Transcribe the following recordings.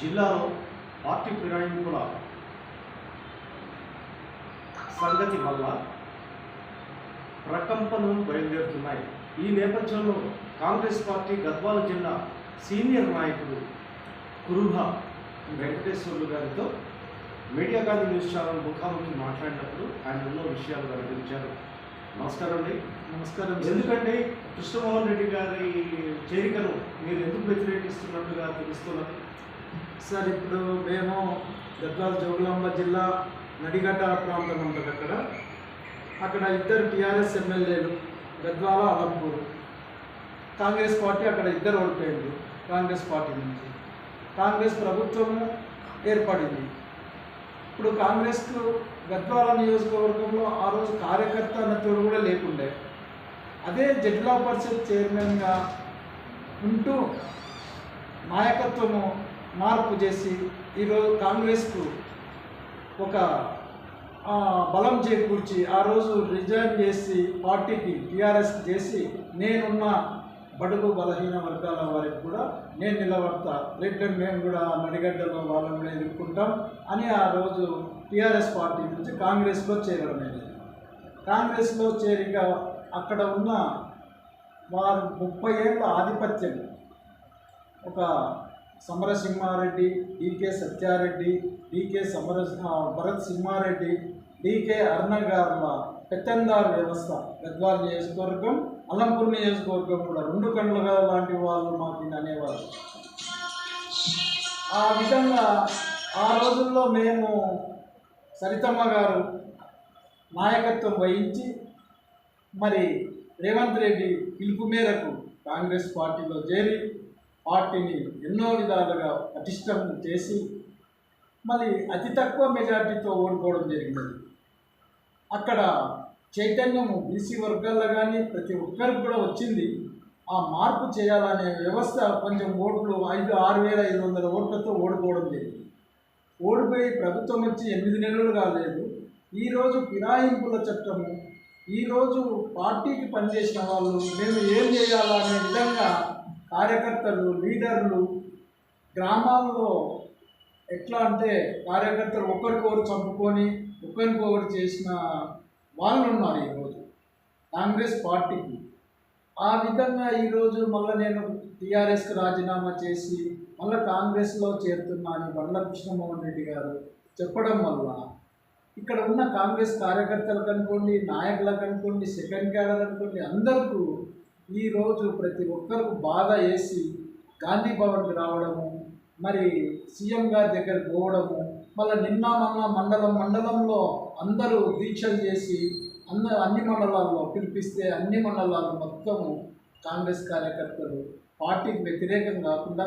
జిల్లాలో పార్టీ ప్రయాణికుల సంగతి వల్ల ప్రకంపనలు బయలుదేరుతున్నాయి. ఈ నేపథ్యంలో కాంగ్రెస్ పార్టీ గద్వాల జిల్లా సీనియర్ నాయకుడు కురుభ వెంకటేశ్వర్లు గారితో మీడియా గాంధీ న్యూస్ ఛానల్ ముఖాముఖి మాట్లాడినప్పుడు ఆయన ఎన్నో విషయాలు వెల్లడించారు. నమస్కారం అండి నమస్కారం. ఎందుకంటే కృష్ణమోహన్ రెడ్డి గారి చేరికను మీరు ఎందుకు వ్యతిరేకిస్తున్నట్టుగా తెలుస్తున్నది? సార్ ఇప్పుడు మేము గద్వాల జోగులాంబ జిల్లా నడిగడ్డ ప్రాంతం ఉంటుంది అక్కడ. అక్కడ ఇద్దరు టీఆర్ఎస్ ఎమ్మెల్యేలు గద్వాల అలంపూర్ కాంగ్రెస్ పార్టీ అక్కడ ఇద్దరు ఓడిపోయింది కాంగ్రెస్ పార్టీ నుంచి. కాంగ్రెస్ ప్రభుత్వము ఏర్పడింది. ఇప్పుడు కాంగ్రెస్కు గద్వాల నియోజకవర్గంలో ఆ రోజు కార్యకర్త అన్నతోడు కూడా లేకుండే. అదే జిల్లా పరిషత్ చైర్మన్గా ఉంటూ నాయకత్వము మార్పు చేసి ఈరోజు కాంగ్రెస్కు ఒక బలం చేకూర్చి ఆ రోజు రిజైన్ చేసి పార్టీకి టీఆర్ఎస్ చేసి నేనున్న బడుగు బలహీన వర్గాల వారికి కూడా నేను నిలబడతా. రేపు మేము కూడా నడిగడ్డలో వాళ్ళని కూడా ఎదుర్కొంటాం అని ఆ రోజు టీఆర్ఎస్ పార్టీ నుంచి కాంగ్రెస్లో చేరడం కాంగ్రెస్లో చేరిక అక్కడ ఉన్న వారు ముప్పై ఏళ్ళ ఆధిపత్యం. ఒక Samarasimha Reddy DK Satya Reddy DK Samara Bharat Simha Reddy DK అరుణగారుల పెత్తందార్ వ్యవస్థ గద్వాల్ నియోజకవర్గం అల్లంపూర్ నియోజకవర్గం కూడా రెండు కళ్ళుగా లాంటి వాళ్ళు మాకు అనేవారు ఆ విధంగా ఆ రోజుల్లో మేము సరితమ్మ గారు నాయకత్వం వహించి మరి రేవంత్ రెడ్డి పిలుపు మేరకు కాంగ్రెస్ పార్టీలో చేరి పార్టీని ఎన్నో విధాలుగా పటిష్టం చేసి మరి అతి తక్కువ మెజార్టీతో ఓడిపోవడం జరిగినది అక్కడ చైతన్యము బీసీ వర్గాల్లో కానీ ప్రతి ఒక్కరికి కూడా వచ్చింది. ఆ మార్పు చేయాలనే వ్యవస్థ కొంచెం ఓట్లు ఐదు ఆరు వేల ఐదు వందల ఓట్లతో ఓడిపోవడం జరిగింది. ఓడిపోయి ప్రభుత్వం వచ్చి ఎనిమిది నెలలు కాలేదు. ఈరోజు ఫిరాయింపుల చట్టము ఈరోజు పార్టీకి పనిచేసిన వాళ్ళు మేము ఏం చేయాలనే విధంగా కార్యకర్తలు లీడర్లు గ్రామాల్లో ఎట్లా అంటే కార్యకర్తలు ఒకరికొకరు చంపుకొని ఒకరికొకరు చేసిన వాళ్ళు ఉన్నారు ఈరోజు కాంగ్రెస్ పార్టీకి. ఆ విధంగా ఈరోజు మళ్ళీ నేను టీఆర్ఎస్కి రాజీనామా చేసి మళ్ళీ కాంగ్రెస్లో చేరుతున్నాను అని బండ్ల కృష్ణమోహన్ రెడ్డి గారు చెప్పడం వల్ల ఇక్కడ ఉన్న కాంగ్రెస్ కార్యకర్తలకు అనుకోండి నాయకులకు అనుకోండి సెకండ్ క్యాడర్ అనుకోండి అందరికీ ఈరోజు ప్రతి ఒక్కరికి బాధ వేసి గాంధీ భవన్కి రావడము మరి సీఎం గారి దగ్గర పోవడము మళ్ళీ నిన్న మొన్న మండలం మండలంలో అందరూ దీక్షలు చేసి అంద అన్ని మండలాల్లో పిలిపిస్తే అన్ని మండలాలు మొత్తము కాంగ్రెస్ కార్యకర్తలు పార్టీకి వ్యతిరేకం కాకుండా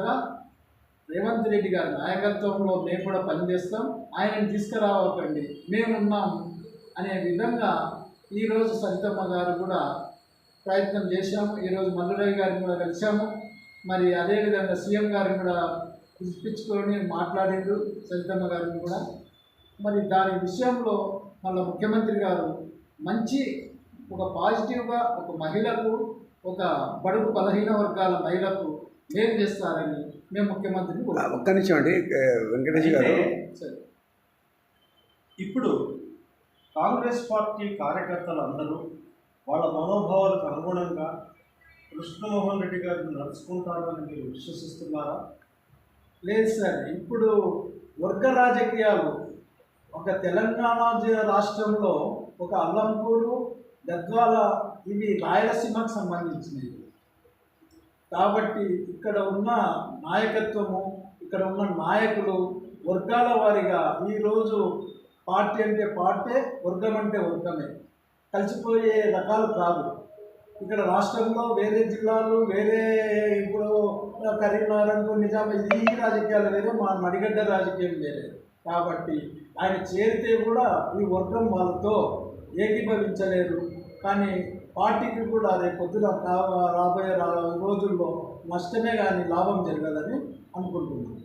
రేవంత్ రెడ్డి గారి నాయకత్వంలో మేము కూడా పనిచేస్తాం. ఆయనను తీసుకురావకండి మేమున్నాము అనే విధంగా ఈరోజు సరితమ్మ గారు కూడా ప్రయత్నం చేశాము. ఈరోజు మల్లురావు గారిని కూడా కలిశాము. మరి అదేవిధంగా సీఎం గారిని కూడా పిలిపించుకొని మాట్లాడిండు సరితమ్మ గారిని కూడా. మరి దాని విషయంలో మళ్ళీ ముఖ్యమంత్రి గారు మంచి ఒక పాజిటివ్గా ఒక మహిళకు ఒక బడుగు బలహీన వర్గాల మహిళకు ఏం చేస్తారని మేము ముఖ్యమంత్రిని. ఒక్క నిమిషం అండి. వెంకటేష్ గారు. ఇప్పుడు కాంగ్రెస్ పార్టీ కార్యకర్తలందరూ వాళ్ళ మనోభావాలకు అనుగుణంగా కృష్ణమోహన్ రెడ్డి గారిని నడుచుకుంటారని మీరు విశ్వసిస్తున్నారా? లేదు సార్ ఇప్పుడు వర్గ రాజకీయాలు. ఒక తెలంగాణ రాష్ట్రంలో ఒక అల్లంపూరు గద్వాల ఇవి రాయలసీమకు సంబంధించినవి. కాబట్టి ఇక్కడ ఉన్న నాయకత్వము ఇక్కడ ఉన్న నాయకులు వర్గాల వారిగా ఈరోజు పార్టీ అంటే పార్టీ వర్గం అంటే వర్గమే. కలిసిపోయే రకాలు కాదు. ఇక్కడ రాష్ట్రంలో వేరే జిల్లాలు వేరే ఇప్పుడు కరీంనగర్ నిజాం ఈ రాజకీయాలు లేదు మా మడిగడ్డ రాజకీయం వేరే. కాబట్టి ఆయన చేరితే కూడా ఈ వర్గం వాళ్ళతో ఏకీభవించలేరు కానీ పార్టీకి కూడా రేపు పొద్దున రాబోయే రోజుల్లో నష్టమే కానీ లాభం జరగదని అనుకుంటున్నాను.